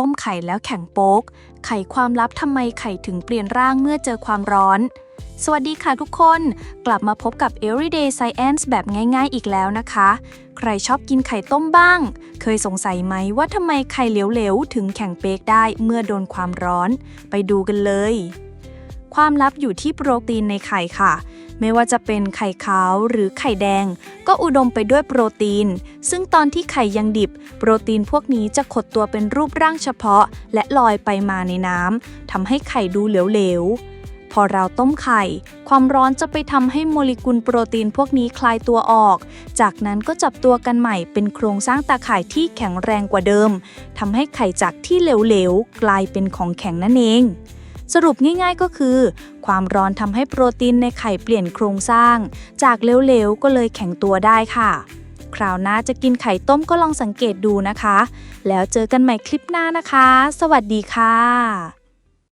ต้มไข่แล้วแข็งโป๊ก ไขความลับทำไมไข่ถึงเปลี่ยนร่างเมื่อเจอความร้อน สวัสดีค่ะทุกคน กลับมาพบกับ Everyday Science แบบง่ายๆอีกแล้วนะคะ ใครชอบกินไข่ต้มบ้าง เคยสงสัยไหมว่าทำไมไข่เหลวๆ ถึงแข็งเป๊กได้เมื่อโดนความร้อน ไปดูกันเลย ความลับอยู่ที่โปรตีนในไข่ค่ะ ไม่ว่าจะเป็นไข่ขาวหรือไข่แดง ก็อุดมไปด้วยโปรตีน ซึ่งตอนที่ไข่ยังดิบ โปรตีนพวกนี้จะขดตัวเป็นรูปร่างเฉพาะ และลอยไปมาในน้ำทำให้ไข่ดูเหลวๆพอเราต้มไข่ ความร้อนจะไปทำให้โมเลกุลโปรตีนพวกนี้คลายตัวออก จากนั้นก็จับตัวกันใหม่เป็นโครงสร้างตาข่ายที่แข็งแรงกว่าเดิม ทำให้ไข่จากที่เหลวๆ กลายเป็นของแข็งนั่นเอง สรุปง่ายๆก็คือ ความร้อนทำให้โปรตีนในไข่เปลี่ยนโครงสร้าง จากเหลวๆก็เลยแข็งตัวได้ค่ะ คราวหน้าจะกินไข่ต้มก็ลองสังเกตดูนะคะ แล้วเจอกันใหม่คลิปหน้านะคะ สวัสดีค่ะ